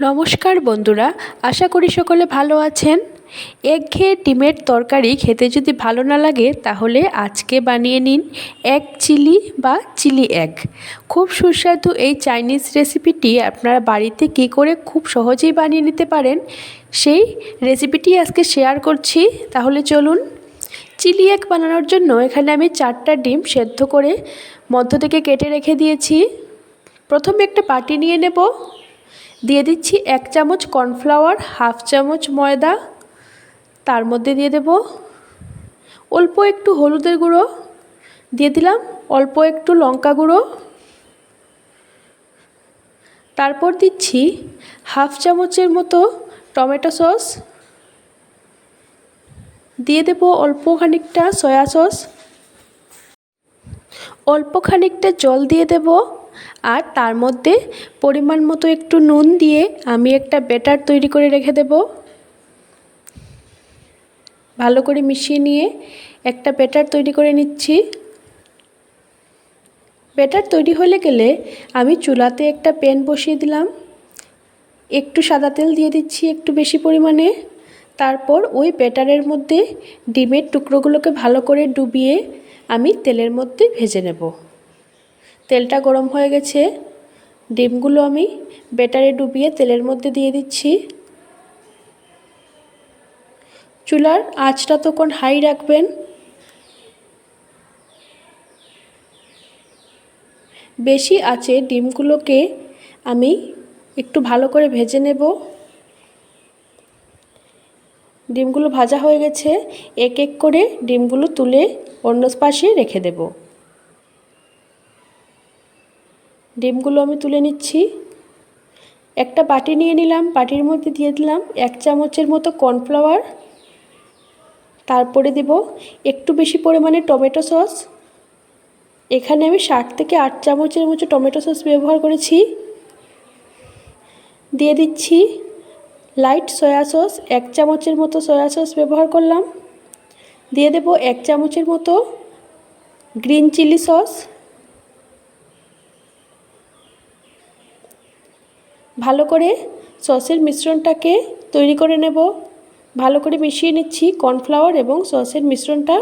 নমস্কার বন্ধুরা, আশা করি সকলে ভালো আছেন। একঘেয়ে ডিমের তরকারি খেতে যদি ভালো না লাগে, তাহলে আজকে বানিয়ে নিন এক চিলি বা চিলি এগ। খুব সুস্বাদু এই চাইনিজ রেসিপিটি আপনারা বাড়িতে কী করে খুব সহজেই বানিয়ে নিতে পারেন, সেই রেসিপিটি আজকে শেয়ার করছি। তাহলে চলুন, চিলি এগ বানানোর জন্য এখানে আমি চারটা ডিম সেদ্ধ করে মধ্য থেকে কেটে রেখে দিয়েছি। প্রথমে একটা বাটি নিয়ে নেব। দিয়ে দিচ্ছি এক চামচ কর্নফ্লাওয়ার, হাফ চামচ ময়দা, তার মধ্যে দিয়ে দেব অল্প একটু হলুদের গুঁড়ো, দিয়ে দিলাম অল্প একটু লঙ্কা গুঁড়ো। তারপর দিচ্ছি হাফ চামচের মতো টমেটো সস। দিয়ে দেব অল্প খানিকটা সয়া সস। অল্প খানিকটা জল দিয়ে দেব। আর তার মধ্যে পরিমাণ মতো একটু নুন দিয়ে আমি একটা ব্যাটার তৈরি করে রেখে দেব। ভালো করে মিশিয়ে নিয়ে একটা ব্যাটার তৈরি করে নিচ্ছি। ব্যাটার তৈরি হলে গেলে আমি চুলাতে একটা প্যান বসিয়ে দিলাম। একটু সাদা তেল দিয়ে দিচ্ছি একটু বেশি পরিমাণে। তারপর ওই ব্যাটারের মধ্যে ডিমের টুকরোগুলোকে ভালো করে ডুবিয়ে আমি তেলের মধ্যে ভেজে নেব। তেলটা গরম হয়ে গেছে। ডিমগুলো আমি ব্যাটারে ডুবিয়ে তেলের মধ্যে দিয়ে দিচ্ছি। চুলার আঁচটা তখন হাই রাখবেন। বেশি আছে ডিমগুলোকে আমি একটু ভালো করে ভেজে নেব। ডিমগুলো ভাজা হয়ে গেছে। এক এক করে ডিমগুলো তুলে অন্য পাশে রেখে দেব। ডিমগুলো আমি তুলে নিচ্ছি। একটা বাটি নিয়ে নিলাম, বাটির মধ্যে দিয়ে দিলাম এক চামচের মতো কর্নফ্লাওয়ার। তারপরে দেব একটু বেশি পরিমাণে টমেটো সস। এখানে আমি ষাট থেকে আট চামচের মতো টমেটো সস ব্যবহার করেছি। দিয়ে দিচ্ছি লাইট সয়া সস, এক চামচের মতো সয়া সস ব্যবহার করলাম। দিয়ে দেব এক চামচের মতো গ্রিন চিলি সস। ভালো করে সসের মিশ্রণটাকে তৈরি করে নেব। ভালো করে মিশিয়ে নিচ্ছি কর্নফ্লাওয়ার এবং সসের মিশ্রণটা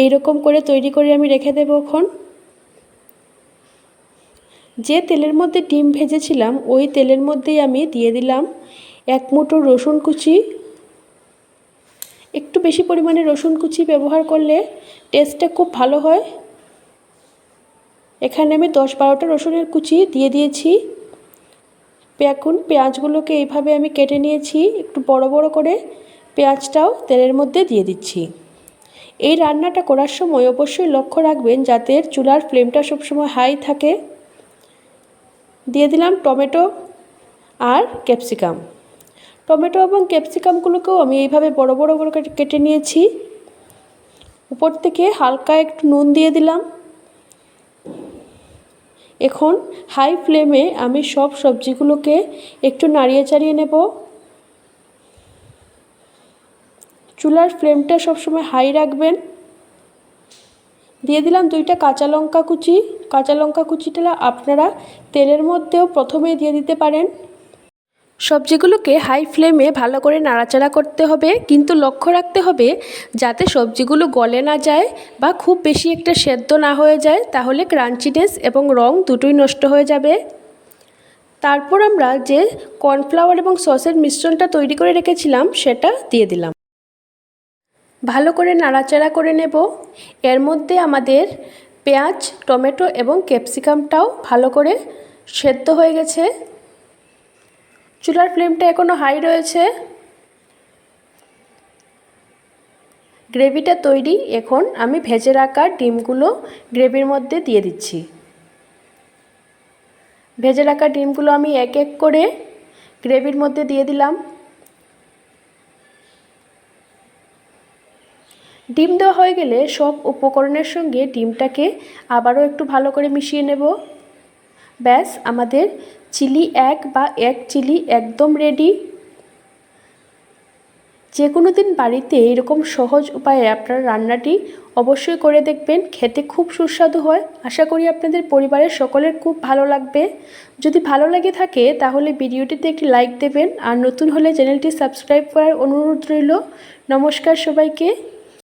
এই রকম করে তৈরি করে আমি রেখে দেব এখন। যে তেলের মধ্যে ডিম ভেজেছিলাম, ওই তেলের মধ্যেই আমি দিয়ে দিলাম এক মুঠো রসুন কুচি। একটু বেশি পরিমাণে রসুন কুচি ব্যবহার করলে টেস্টটা খুব ভালো হয়। এখানে আমি দশ বারোটা রসুনের কুচি দিয়ে দিয়েছি। এখন পেঁয়াজগুলোকে এইভাবে আমি কেটে নিয়েছি, একটু বড় বড় করে। পেঁয়াজটাও তেলের মধ্যে দিয়ে দিচ্ছি। এই রান্নাটা করার সময় অবশ্যই লক্ষ্য রাখবেন যাতে চুলার ফ্লেমটা সবসময় হাই থাকে। দিয়ে দিলাম টমেটো আর ক্যাপসিকাম। টমেটো এবং ক্যাপসিকামগুলোকেও আমি এইভাবে বড় বড় করে কেটে নিয়েছি। উপর থেকে হালকা একটু নুন দিয়ে দিলাম। এখন হাই ফ্লেমে আমি সব সবজিগুলোকে একটু নাড়িয়ে চাড়িয়ে নেব। চুলার ফ্লেমটা সবসময় হাই রাখবেন। দিয়ে দিলাম দুইটা কাঁচা লঙ্কা কুচি। কাঁচা লঙ্কা কুচিটা আপনারা তেলের মধ্যেও প্রথমে দিয়ে দিতে পারেন। সবজিগুলোকে হাই ফ্লেমে ভালো করে নাড়াচাড়া করতে হবে, কিন্তু লক্ষ্য রাখতে হবে যাতে সবজিগুলো গলে না যায় বা খুব বেশি একটা সেদ্ধ না হয়ে যায়, তাহলে ক্রাঞ্চিনেস এবং রং দুটোই নষ্ট হয়ে যাবে। তারপর আমরা যে কর্নফ্লাওয়ার এবং সসের মিশ্রণটা তৈরি করে রেখেছিলাম, সেটা দিয়ে দিলাম। ভালো করে নাড়াচাড়া করে নেব। এর মধ্যে আমাদের পেঁয়াজ, টমেটো এবং ক্যাপসিকামটাও ভালো করে সেদ্ধ হয়ে গেছে। চুলার ফ্লেমটা এখনও হাই রয়েছে। গ্রেভিটা তৈরি, এখন আমি ভেজে রাখা ডিমগুলো গ্রেভির মধ্যে দিয়ে দিচ্ছি। ভেজে রাখা ডিমগুলো আমি এক এক করে গ্রেভির মধ্যে দিয়ে দিলাম। ডিম দেওয়া হয়ে গেলে সব উপকরণের সঙ্গে ডিমটাকে আবারও একটু ভালো করে মিশিয়ে নেব। ব্যাস, আমাদের চিলি এক বা এক চিলি একদম রেডি যে কোনো দিন বাড়িতে এরকম সহজ উপায়ে আপনারা রান্নাটি অবশ্যই করে দেখবেন। খেতে খুব সুস্বাদু হয়। আশা করি আপনাদের পরিবারের সকলের খুব ভালো লাগবে। যদি ভালো লাগে থাকে, তাহলে ভিডিওটিতে একটি লাইক দেবেন। আর নতুন হলে চ্যানেলটি সাবস্ক্রাইব করার অনুরোধ রইল। নমস্কার সবাইকে।